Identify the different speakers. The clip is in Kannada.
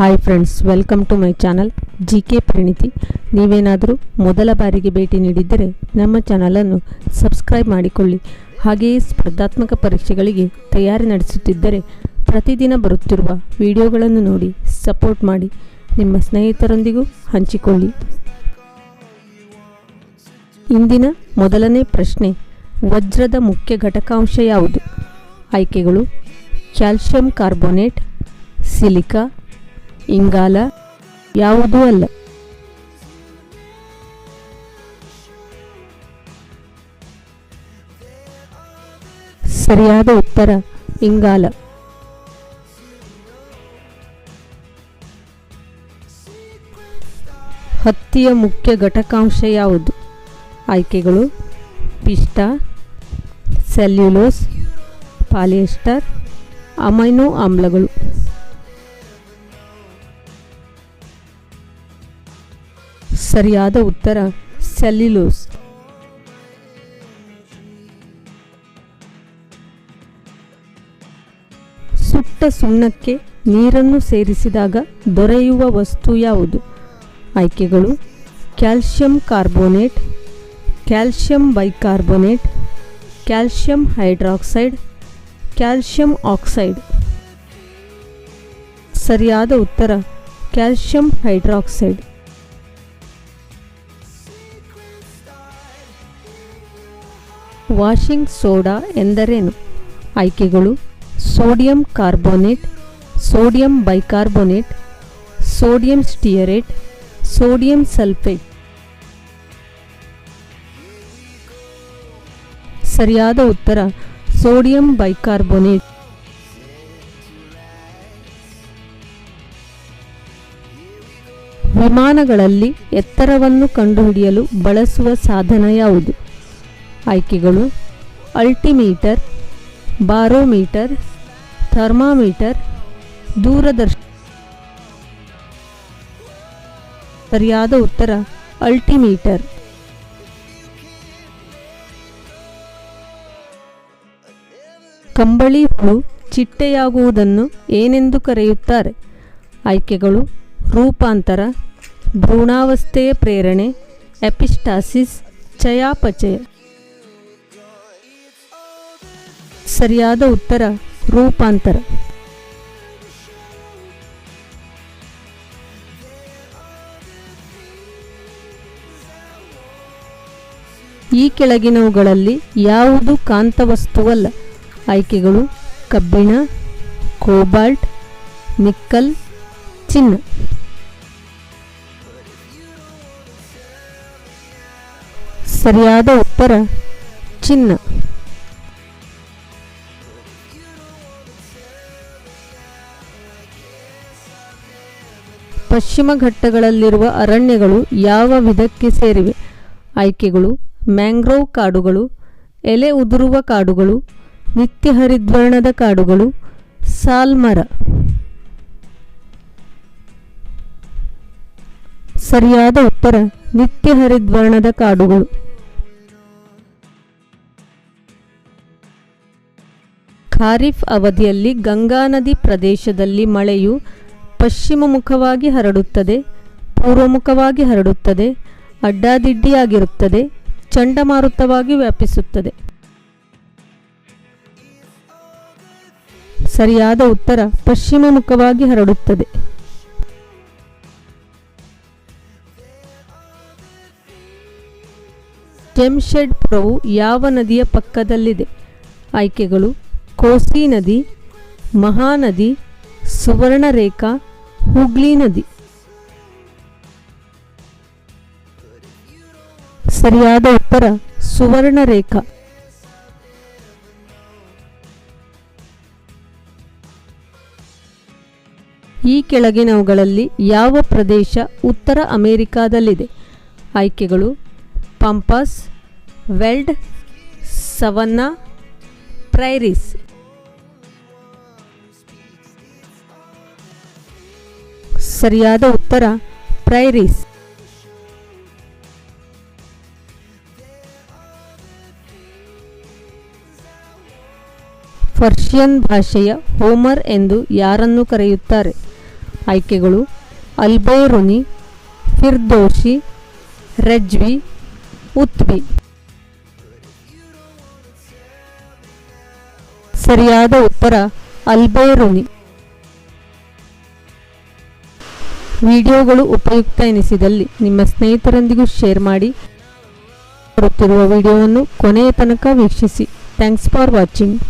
Speaker 1: Hi friends welcome to my channel G K Praniti ನೀವೇನಾದರೂ ಮೊದಲ ಬಾರಿಗೆ ಭೇಟಿ ನೀಡಿದ್ದರೆ ನಮ್ಮ ಚಾನಲನ್ನು ಸಬ್ಸ್ಕ್ರೈಬ್ ಮಾಡಿಕೊಳ್ಳಿ. ಹಾಗೆಯೇ ಸ್ಪರ್ಧಾತ್ಮಕ ಪರೀಕ್ಷೆಗಳಿಗೆ ತಯಾರಿ ನಡೆಸುತ್ತಿದ್ದರೆ ಪ್ರತಿದಿನ ಬರುತ್ತಿರುವ ವಿಡಿಯೋಗಳನ್ನು ನೋಡಿ ಸಪೋರ್ಟ್ ಮಾಡಿ. ನಿಮ್ಮ ಸ್ನೇಹಿತರೊಂದಿಗೂ ಹಂಚಿಕೊಳ್ಳಿ. ಇಂದಿನ ಮೊದಲನೇ ಪ್ರಶ್ನೆ, ವಜ್ರದ ಮುಖ್ಯ ಘಟಕಾಂಶ ಯಾವುದು? ಆಯ್ಕೆಗಳು, ಕ್ಯಾಲ್ಶಿಯಂ ಕಾರ್ಬೋನೇಟ್, ಸಿಲಿಕಾ ಇಂಗಾಲ ಯಾವುದೂ ಅಲ್ಲ. ಸರಿಯಾದ ಉತ್ತರ ಇಂಗಾಲ. ಹತ್ತಿಯ ಮುಖ್ಯ ಘಟಕಾಂಶ ಯಾವುದು? ಆಯ್ಕೆಗಳು ಪಿಷ್ಟ ಸೆಲ್ಯುಲೋಸ್, ಪಾಲಿಯೆಸ್ಟರ್, ಅಮೈನೋ ಆಮ್ಲಗಳು. ಸರಿಯಾದ ಉತ್ತರ, ಸೆಲ್ಯುಲೋಸ್. ಸುಟ್ಟ ಸುಣ್ಣಕ್ಕೆ ನೀರನ್ನು ಸೇರಿಸಿದಾಗ ದೊರೆಯುವ ವಸ್ತು ಯಾವುದು? ಆಯ್ಕೆಗಳು, calcium carbonate, calcium bicarbonate, calcium hydroxide, calcium oxide. ಸರಿಯಾದ ಉತ್ತರ, ಕ್ಯಾಲ್ಶಿಯಂ ಹೈಡ್ರಾಕ್ಸೈಡ್. ವಾಷಿಂಗ್ ಸೋಡಾ ಎಂದರೇನು? ಆಯ್ಕೆಗಳು, sodium carbonate, sodium bicarbonate, sodium stearate, sodium sulphate. ಸರಿಯಾದ ಉತ್ತರ, ಸೋಡಿಯಂ ಬೈಕಾರ್ಬೋನೇಟ್. ವಿಮಾನಗಳಲ್ಲಿ ಎತ್ತರವನ್ನು ಕಂಡುಹಿಡಿಯಲು ಬಳಸುವ ಸಾಧನ ಯಾವುದು? ಆಯ್ಕೆಗಳು ಅಲ್ಟಿಮೀಟರ್, ಬಾರೋಮೀಟರ್, ಥರ್ಮಾಮೀಟರ್ ದೂರದರ್ಶ ಸರಿಯಾದ ಉತ್ತರ ಅಲ್ಟಿಮೀಟರ್. ಕಂಬಳಿ ಹುಳು ಚಿಟ್ಟೆಯಾಗುವುದನ್ನು ಏನೆಂದು ಕರೆಯುತ್ತಾರೆ? ಆಯ್ಕೆಗಳು ರೂಪಾಂತರ, ಭ್ರೂಣಾವಸ್ಥೆಯ ಪ್ರೇರಣೆ, ಎಪಿಸ್ಟಾಸಿಸ್ ಚಯಾಪಚಯ ಸರಿಯಾದ ಉತ್ತರ, ರೂಪಾಂತರ. ಈ ಕೆಳಗಿನವುಗಳಲ್ಲಿ ಯಾವುದು ಕಾಂತವಸ್ತುವಲ್ಲ? ಆಯ್ಕೆಗಳು ಕಬ್ಬಿಣ, ಕೋಬಾಲ್ಟ್, ನಿಕ್ಕಲ್, ಚಿನ್ನ. ಸರಿಯಾದ ಉತ್ತರ, ಚಿನ್ನ. ಪಶ್ಚಿಮ ಘಟ್ಟಗಳಲ್ಲಿರುವ ಅರಣ್ಯಗಳು ಯಾವ ವಿಧಕ್ಕೆ ಸೇರಿವೆ? ಆಯ್ಕೆಗಳು, ಮ್ಯಾಂಗ್ರೋವ್ ಕಾಡುಗಳು, ಎಲೆ ಉದುರುವ ಕಾಡುಗಳು, ನಿತ್ಯ ಹರಿದ್ವರ್ಣದ ಕಾಡುಗಳು ಸಾಲ್ಮರ ಸರಿಯಾದ ಉತ್ತರ, ನಿತ್ಯ ಹರಿದ್ವರ್ಣದ ಕಾಡುಗಳು. ಖಾರಿಫ್ ಅವಧಿಯಲ್ಲಿ ಗಂಗಾ ನದಿ ಪ್ರದೇಶದಲ್ಲಿ ಮಳೆಯು ಪಶ್ಚಿಮ ಮುಖವಾಗಿ ಹರಡುತ್ತದೆ ಪೂರ್ವಮುಖವಾಗಿ ಹರಡುತ್ತದೆ, ಅಡ್ಡಾದಿಡ್ಡಿಯಾಗಿರುತ್ತದೆ, ಚಂಡಮಾರುತವಾಗಿ ವ್ಯಾಪಿಸುತ್ತದೆ. ಸರಿಯಾದ ಉತ್ತರ ಪಶ್ಚಿಮ ಮುಖವಾಗಿ ಹರಡುತ್ತದೆ. ಜೆಮ್ಶೆಡ್ಪುರವು ಯಾವ ನದಿಯ ಪಕ್ಕದಲ್ಲಿದೆ? ಆಯ್ಕೆಗಳು, ಕೋಸಿ ನದಿ, ಮಹಾನದಿ, ಸುವರ್ಣರೇಖಾ ಹುಗ್ಲಿ ನದಿ. ಸರಿಯಾದ ಉತ್ತರ ಸುವರ್ಣರೇಖಾ. ಈ ಕೆಳಗಿನವುಗಳಲ್ಲಿ ಯಾವ ಪ್ರದೇಶ ಉತ್ತರ ಅಮೆರಿಕಾದಲ್ಲಿದೆ? ಆಯ್ಕೆಗಳು ಪಂಪಸ್, ವೆಲ್ಡ್ ಸವನ್ನಾ ಪ್ರೈರಿಸ್. ಸರಿಯಾದ ಉತ್ತರ ಪ್ರೈರೀಸ್. ಪರ್ಷಿಯನ್ ಭಾಷೆಯ ಹೋಮರ್ ಎಂದು ಯಾರನ್ನು ಕರೆಯುತ್ತಾರೆ? ಆಯ್ಕೆಗಳು ಅಲ್ಬೈರುನಿ ಫಿರ್ದೋಷಿ, ರಜ್ವಿ, ಉತ್ವಿ. ಸರಿಯಾದ ಉತ್ತರ ಅಲ್ಬೈರುನಿ ವಿಡಿಯೋಗಳು ಉಪಯುಕ್ತ ಎನಿಸಿದಲ್ಲಿ ನಿಮ್ಮ ಸ್ನೇಹಿತರೊಂದಿಗೂ ಶೇರ್ ಮಾಡಿ. ಬರುತ್ತಿರುವ ವಿಡಿಯೋವನ್ನು ಕೊನೆಯ ತನಕ ವೀಕ್ಷಿಸಿ. Thanks for watching.